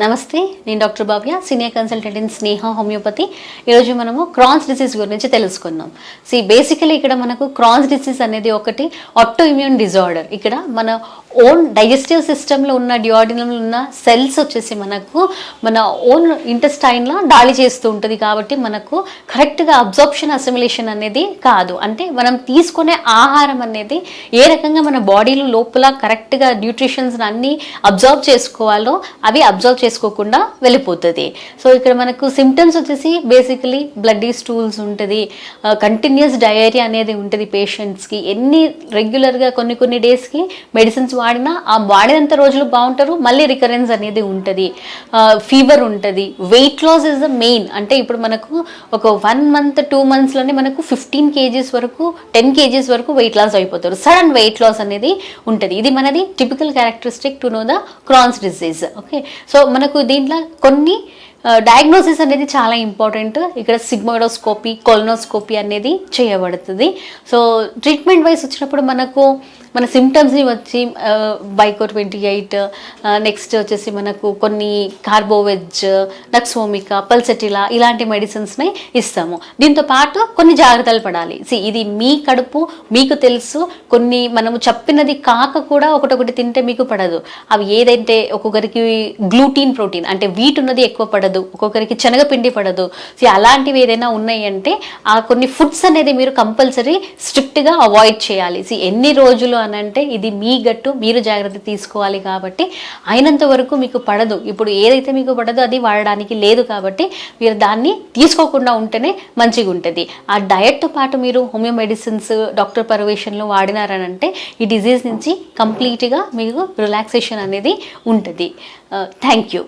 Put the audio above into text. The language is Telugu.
నమస్తే నేను doctor Babya senior consultant in Sneha homeopathy. ఈరోజు మనము క్రాన్స్ డిసీజ్ గురించి తెలుసుకుందాం సి బేసికలీ ఇక్కడ మనకు క్రాన్స్ డిసీజ్ అనేది ఒకటి ఆటో ఇమ్యూన్ డిజార్డర్ ఇక్కడ మన ఓన్ డైజెస్టివ్ సిస్టంలో ఉన్న డియాడినంలో ఉన్న సెల్స్ వచ్చేసి మనకు మన ఓన్ ఇంటెస్టైన్లో దాడి చేస్తూ ఉంటుంది కాబట్టి మనకు కరెక్ట్గా అబ్జార్ప్షన్ అసిమిలేషన్ అనేది కాదు. అంటే మనం తీసుకునే ఆహారం అనేది ఏ రకంగా మన బాడీలో లోపల కరెక్ట్గా న్యూట్రిషన్స్ అన్నీ అబ్జర్వ్ చేసుకోవాలో అవి అబ్జర్వ్ చేసుకోకుండా వెళ్ళిపోతుంది. సో ఇక్కడ మనకు సిమ్టమ్స్ వచ్చేసి బేసికలీ బ్లడ్డీ స్టూల్స్ ఉంటుంది కంటిన్యూస్ డయేరియా అనేది ఉంటుంది పేషెంట్స్కి ఎన్ని రెగ్యులర్గా కొన్ని కొన్ని డేస్కి మెడిసిన్స్ వాడినా ఆ వాడినంత రోజులు బాగుంటారు మళ్ళీ రికరెన్స్ అనేది ఉంటుంది. ఫీవర్ ఉంటుంది. Weight loss is the main అంటే ఇప్పుడు మనకు ఒక వన్ మంత్ టూ మంత్స్లోనే మనకు ఫిఫ్టీన్ కేజీస్ వరకు టెన్ కేజీస్ వరకు వెయిట్ లాస్ అయిపోతారు. సడన్ వెయిట్ లాస్ అనేది ఉంటుంది. ఇది మనది typical characteristic to know the Crohn's disease okay so మనకు దీంట్లో కొన్ని డయాగ్నోసిస్ అనేది చాలా ఇంపార్టెంట్ ఇక్కడ సిగ్మోడోస్కోపీ కొలనోస్కోపీ అనేది చేయబడుతుంది. సో ట్రీట్మెంట్ వైజ్ వచ్చినప్పుడు మనకు మన సిమ్టమ్స్ని వచ్చి బైకో ట్వంటీ ఎయిట్ నెక్స్ట్ వచ్చేసి మనకు కొన్ని కార్బోవెజ్ నక్సోమిక పల్సెటిలా ఇలాంటి మెడిసిన్స్ని ఇస్తాము. దీంతో పాటు కొన్ని జాగ్రత్తలు పడాలి. సి ఇది మీ కడుపు మీకు తెలుసు. కొన్ని మనము చెప్పినది కాక కూడా ఒకటొకటి తింటే మీకు పడదు. అవి ఏదైతే ఒక్కొక్కరికి గ్లూటీన్ ప్రోటీన్ అంటే వీట్ ఉన్నది ఎక్కువ పడదు. ఒక్కొక్కరికి శనగపిండి పడదు. సో అలాంటివి ఏదైనా ఉన్నాయి అంటే ఆ కొన్ని ఫుడ్స్ అనేది మీరు కంపల్సరీ స్ట్రిక్ట్గా అవాయిడ్ చేయాలి. సి ఎన్ని రోజులు అని అంటే ఇది మీ గట్టు మీరు జాగ్రత్త తీసుకోవాలి కాబట్టి అయినంత వరకు మీకు పడదు. ఇప్పుడు ఏదైతే మీకు పడదో అది వాడడానికి లేదు కాబట్టి మీరు దాన్ని తీసుకోకుండా ఉంటేనే మంచిగా ఉంటుంది ఆ డయట్తో పాటు మీరు హోమియో మెడిసిన్స్ డాక్టర్ పర్వేషన్లో వాడినారనంటే ఈ డిజీజ్ నుంచి కంప్లీట్గా మీకు రిలాక్సేషన్ అనేది ఉంటుంది. Thank you.